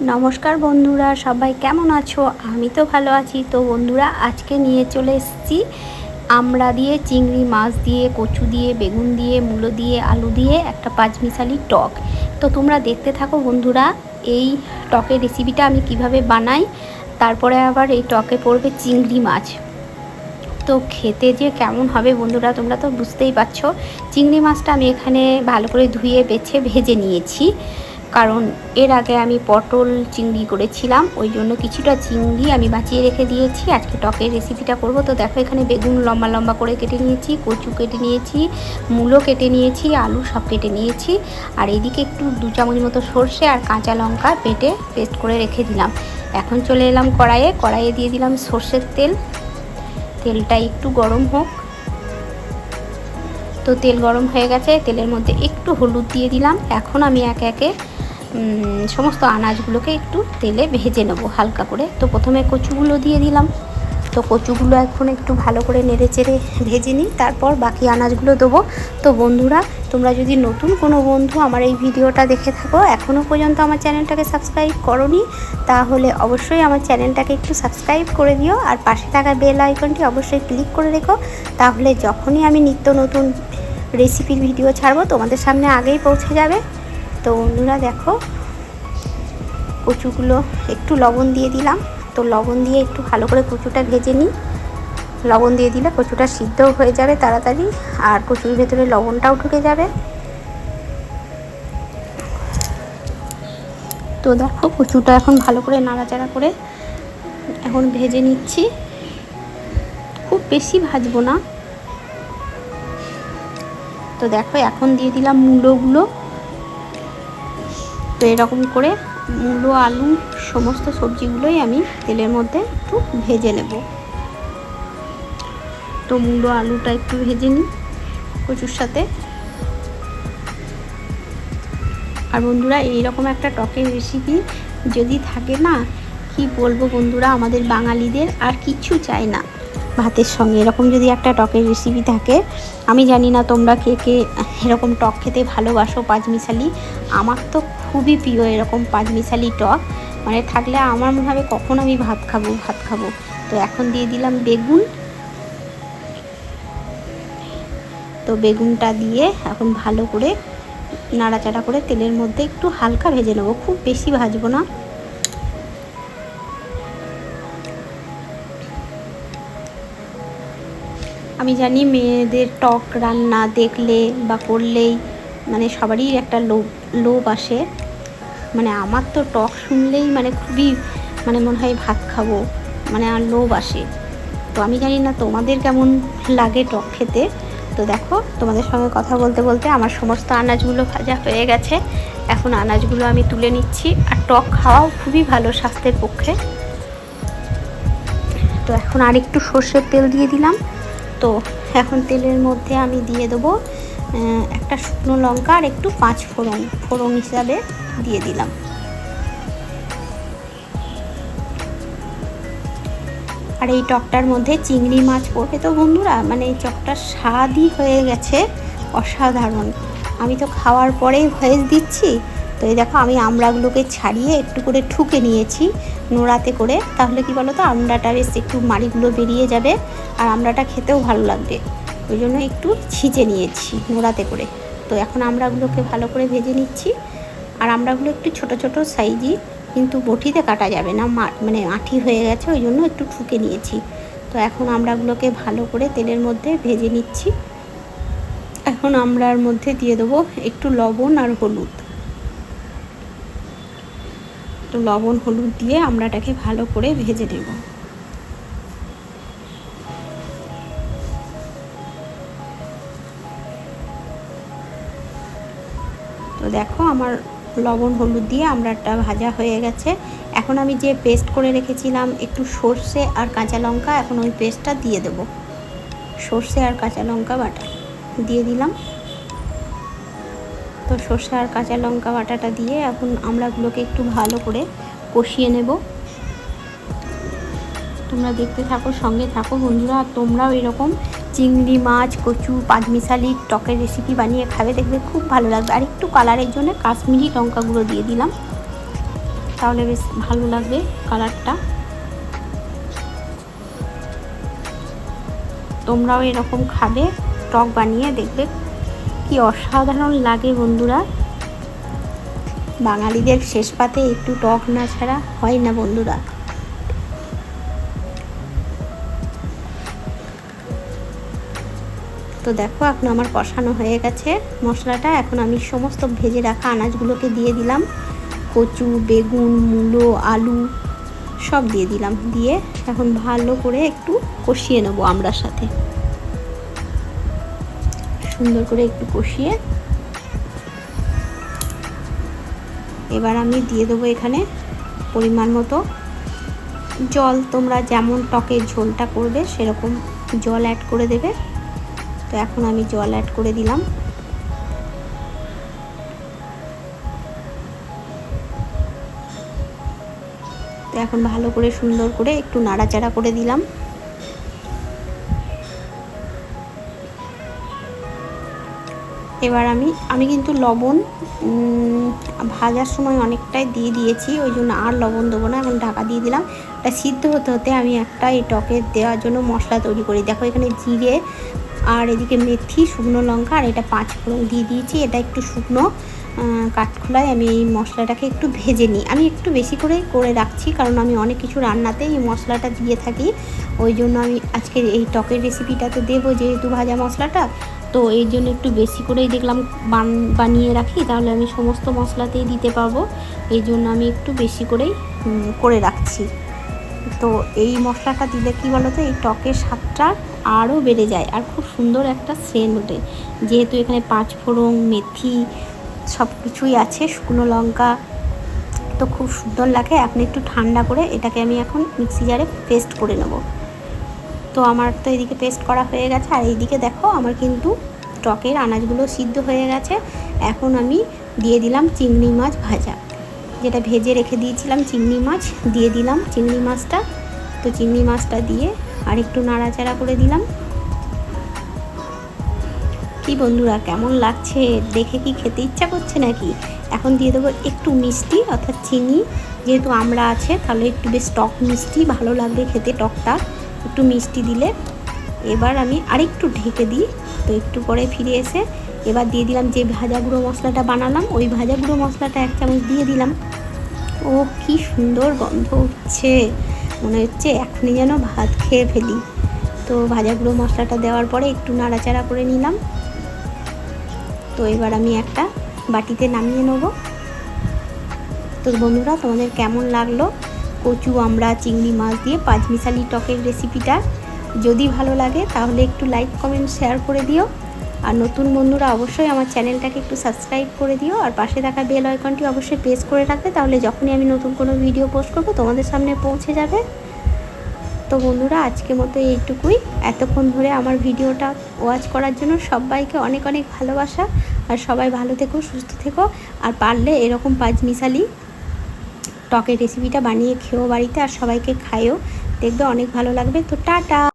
নমস্কার বন্ধুরা, সবাই কেমন আছো? আমি তো ভালো আছি। তো বন্ধুরা, আজকে নিয়ে চলে এসেছি আমড়া দিয়ে চিংড়ি মাছ দিয়ে, কচু দিয়ে, বেগুন দিয়ে, মূলো দিয়ে, আলু দিয়ে একটা পাঁচমিশালি টক। তো তোমরা দেখতে থাকো বন্ধুরা, এই টকের রেসিপিটা আমি কীভাবে বানাই, তারপরে আবার এই টকে পড়বে চিংড়ি মাছ। তো খেতে যে কেমন হবে বন্ধুরা, তোমরা তো বুঝতেই পারছ। চিংড়ি মাছটা আমি এখানে ভালো করে ধুয়ে, বেছে, ভেজে নিয়েছি। কারণ এর আগে আমি পটল চিংড়ি করেছিলাম, ওই জন্য কিছুটা চিংড়ি আমি বাঁচিয়ে রেখে দিয়েছি। আজকে টকের রেসিপিটা করব। তো দেখো, এখানে বেগুন লম্বা লম্বা করে কেটে নিয়েছি, কচু কেটে নিয়েছি, মূলো কেটে নিয়েছি, আলু সব কেটে নিয়েছি। আর এদিকে একটু দু চামচ মতো সর্ষে আর কাঁচা লঙ্কা পেটে পেস্ট করে রেখে দিলাম। এখন চলে এলাম কড়াইয়ে। কড়াইয়ে দিয়ে দিলাম সর্ষের তেল। তেলটা একটু গরম হোক। তো তেল গরম হয়ে গেছে, তেলের মধ্যে একটু হলুদ দিয়ে দিলাম। এখন আমি একে একে সমস্ত আনাজগুলোকে একটু তেলে ভেজে নেব হালকা করে। তো প্রথমে কচুগুলো দিয়ে দিলাম। তো কচুগুলো এখন একটু ভালো করে নেড়ে চেড়ে ভেজে নিই, তারপর বাকি আনাজগুলো দেবো। তো বন্ধুরা, তোমরা যদি নতুন কোনো বন্ধু আমার এই ভিডিওটা দেখে থাকো এখনও পর্যন্ত আমার চ্যানেলটাকে সাবস্ক্রাইব করনি, তাহলে অবশ্যই আমার চ্যানেলটাকে একটু সাবস্ক্রাইব করে দিও, আর পাশে থাকা বেল আইকনটি অবশ্যই ক্লিক করে রেখো। তাহলে যখনই আমি নিত্য নতুন রেসিপির ভিডিও ছাড়বো, তোমাদের সামনে আগেই পৌঁছে যাবে। তো বন্ধুরা দেখো, কচুগুলো একটু লবণ দিয়ে দিলাম। তো লবণ দিয়ে একটু ভালো করে কচুটা ভেজে নিই। লবণ দিয়ে দিলে কচুটা সিদ্ধও হয়ে যাবে তাড়াতাড়ি, আর কচুর ভেতরে লবণটাও ঢুকে যাবে। তো দেখো, কচুটা এখন ভালো করে নাড়াচাড়া করে এখন ভেজে নিচ্ছি। খুব বেশি ভাজবো না। তো দেখো, এখন দিয়ে দিলাম মূলোগুলো। তো এরকম করে মূলো, আলু, সমস্ত সবজিগুলোই আমি তেলের মধ্যে একটু ভেজে নেব। তো মূলো, আলুটা একটু ভেজে নিই কচুর সাথে। আর বন্ধুরা, এইরকম একটা টকের রেসিপি যদি থাকে না, কি বলব বন্ধুরা, আমাদের বাঙালিদের আর কিছু চাই না। ভাতের সঙ্গে। এরকম যদি একটা টকের রেসিপি থাকে, আমি জানি না তোমরা কে কে এরকম টক খেতে ভালোবাসো পাঁচমিশালি। আমার তো খুবই প্রিয় এরকম পাঁচমিশালি টক। মানে থাকলে আমার মনে হবে কখন আমি ভাত খাব ভাত খাব। তো এখন দিয়ে দিলাম বেগুন। তো বেগুনটা দিয়ে এখন ভালো করে নাড়াচাড়া করে তেলের মধ্যে একটু হালকা ভেজে নেব। খুব বেশি ভাজবো না। আমি জানি মেয়েদের টক রান্না দেখলে বা করলেই মানে সবারই একটা লোভ লোভ আসে। মানে আমার তো টক শুনলেই মানে খুবই মানে মনে হয় ভাত খাব মানে আর লোভ আসে। তো আমি জানি না তোমাদের কেমন লাগে টক খেতে। তো দেখো, তোমাদের সঙ্গে কথা বলতে বলতে আমার সমস্ত আনাজগুলো ভাজা হয়ে গেছে। এখন আনাজগুলো আমি তুলে নিচ্ছি। আর টক খাওয়াও খুবই ভালো স্বাস্থ্যের পক্ষে। তো এখন আর একটু সর্ষের তেল দিয়ে দিলাম। তো এখন তেলের মধ্যে আমি দিয়ে দেবো একটা শুকনো লঙ্কা আর একটু পাঁচ ফোড়ন ফোড়ন হিসাবে দিয়ে দিলাম। আর এই টকটার মধ্যে চিংড়ি মাছ পড়বে তো বন্ধুরা মানে এই চকটার স্বাদই হয়ে গেছে অসাধারণ। আমি তো খাওয়ার পরেই ভয়েস দিচ্ছি তো এই দেখো আমি আমড়াগুলোকে ছাড়িয়ে একটু করে ঠুকে নিয়েছি নোড়াতে করে। তাহলে কি বলো তো আমড়াটা বেশ একটু মাড়িগুলো বেরিয়ে যাবে আর আমড়াটা খেতেও ভালো লাগবে। ওই জন্য একটু ছিঁচে নিয়েছি নোড়াতে করে। তো এখন আমড়াগুলোকে ভালো করে ভেজে নিচ্ছি। আর আমড়াগুলো একটু ছোট ছোট সাইজই কিন্তু বটিতে কাটা যাবে না মানে আঠি হয়ে গেছে, ওই জন্য একটু ঠুকে নিয়েছি। তো এখন আমড়াগুলোকে ভালো করে তেলের মধ্যে ভেজে নিচ্ছি। এখন আমড়ার মধ্যে দিয়ে দেবো একটু লবণ আর হলুদ। তো লবণ, হলুদ দিয়ে আমরা আমড়াটাকে ভালো করে ভেজে নেব। তো দেখো আমার লবণ, হলুদ দিয়ে আমড়াটা ভাজা হয়ে গেছে। এখন আমি যে পেস্ট করে রেখেছিলাম একটু সর্ষে আর কাঁচা লঙ্কা, এখন ওই পেস্টটা দিয়ে দেব। সর্ষে আর কাঁচা লঙ্কা বাটা দিয়ে দিলাম। তো সর্ষে আর কাঁচা লঙ্কা বাটাটা দিয়ে এখন আমড়াগুলোকে একটু ভালো করে কষিয়ে নেব। তোমরা দেখতে থাকো, সঙ্গে থাকো বন্ধুরা আর তোমরাও এরকম চিংড়ি মাছ, কচু, পাঁচমিশালি টকের রেসিপি বানিয়ে খাবে, দেখবে খুব ভালো লাগবে। আর একটু কালারের জন্য কাশ্মীরি লঙ্কা গুঁড়ো দিয়ে দিলাম, তাহলে বেশ ভালো লাগবে কালারটা তোমরাও এরকম খাবে, টক বানিয়ে দেখবে কি অসাধারণ লাগে বন্ধুরা। বাঙালিদের শেষ পাতে একটু টক না ছাড়া হয় না বন্ধুরা। তো দেখো, এখন আমার কষানো হয়ে গেছে মশলাটা। এখন আমি সমস্ত ভেজে রাখা আনাজগুলোকে দিয়ে দিলাম। কচু, বেগুন, মূলো, আলু সব দিয়ে দিলাম। দিয়ে এখন ভালো করে একটু কষিয়ে নেব আমরার সাথে। সুন্দর করে একটু কষিয়ে। এবার আমি দিয়ে দেবো এখানে পরিমাণ মতো জল। তোমরা যেমন টকের ঝোলটা করবে, সেরকম জল অ্যাড করে দেবে। তো এখন আমি জল অ্যাড করে দিলাম। তো এখন ভালো করে সুন্দর করে একটু নাড়াচাড়া করে দিলাম। এবার আমি আমি কিন্তু লবণ ভাজার সময় অনেকটাই দিয়ে দিয়েছি, ওই জন্য আর লবণ দেবো না, এখন ঢাকা দিয়ে দিলাম। এটা সিদ্ধ হতে হতে আমি একটা এই টকে দেওয়ার জন্য মশলা তৈরি করি। দেখো এখানে জিরে আর এদিকে মেথি, শুকনো লঙ্কা আর এটা পাঁচ ফোড়ন দিয়ে দিয়েছি, এটা একটু শুকনো কাঠখোলায় আমি এই মশলাটাকে একটু ভেজে নিই। আমি একটু বেশি করে করে রাখছি, কারণ আমি অনেক কিছু রান্নাতে এই মশলাটা দিয়ে থাকি, ওই জন্য আমি আজকে এই টকের রেসিপিটা তো দেবো, যেহেতু ভাজা মশলাটা তো এই জন্য একটু বেশি করেই দেখলাম বান বানিয়ে রাখি, তাহলে আমি সমস্ত মশলাতেই দিতে পারব। এই জন্য আমি একটু বেশি করেই করে রাখছি। তো এই মশলাটা দিলে কি বলো তো এই টকের স্বাদটা আরও বেড়ে যায় আর খুব সুন্দর একটা সেন্ট ওঠে। যেহেতু এখানে পাঁচ ফোড়ন, মেথি সব কিছুই আছে, শুকনো লঙ্কা তো খুব সুন্দর লাগে। এখন একটু ঠান্ডা করে এটাকে আমি এখন মিক্সি জারে পেস্ট করে নেব। তো আমার তো এদিকে পেস্ট করা হয়ে গেছে। আর এইদিকে দেখো আমার কিন্তু টকের আনাজগুলো সিদ্ধ হয়ে গেছে। এখন আমি দিয়ে দিলাম চিংড়ি মাছ ভাজা। যেটা ভেজে রেখে দিয়েছিলাম চিংড়ি মাছ, দিয়ে দিলাম চিংড়ি মাছটা। তো চিংড়ি মাছটা দিয়ে আর একটু নাড়াচাড়া করে দিলাম। কি বন্ধুরা, কেমন লাগছে? দেখে কি খেতে ইচ্ছা করছে নাকি? এখন দিয়ে দেবো একটু মিষ্টি, অর্থাৎ চিনি। যেহেতু আমরা আছে, তাহলে একটু বেশ টক মিষ্টি, ভালো লাগবে খেতে টকটা। একটু মিষ্টি দিলে। এবার আমি আরেকটু ঢেকে দিই। তো একটু পরে ফিরে এসে এবার দিয়ে দিলাম যে ভাজা গুঁড়ো মশলাটা বানালাম, ওই ভাজা গুঁড়ো মশলাটা এক চামচ দিয়ে দিলাম। ও কি সুন্দর গন্ধ হচ্ছে। মনে হচ্ছে এখনই যেন ভাত খেয়ে ফেলি। তো ভাজা গুঁড়ো মশলাটা দেওয়ার পরে একটু নাড়াচাড়া করে নিলাম। তো এবার আমি একটা বাটিতে নামিয়ে নেব। তো বন্ধুরা, তোমাদের কেমন লাগল? কচু আমরা চিংড়ি, মাছ দিয়ে পাঁচমিশালি টকের রেসিপিটা। যদি ভালো লাগে তাহলে একটু লাইক, কমেন্ট, শেয়ার করে দিও। আর নতুন বন্ধুরা অবশ্যই আমার চ্যানেলটাকে একটু সাবস্ক্রাইব করে দিও। আর পাশে থাকা বেল আইকনটি অবশ্যই প্রেস করে রাখবে, তাহলে যখনই আমি নতুন কোনো ভিডিও পোস্ট করব তোমাদের সামনে পৌঁছে যাবে। তো বন্ধুরা আজকে মতো এইটুকুই। এতক্ষণ ধরে আমার ভিডিওটা ওয়াচ করার জন্য সবাইকে অনেক অনেক ভালোবাসা। আর সবাই ভালো থেকো, সুস্থ থেকো। আর পারলে এরকম পাঁচ মিশালি টকের রেসিপিটা বানিয়ে খেয়েও বাড়িতে আর সবাইকে খায়ও দেখবে অনেক ভালো লাগবে। তো টাটা!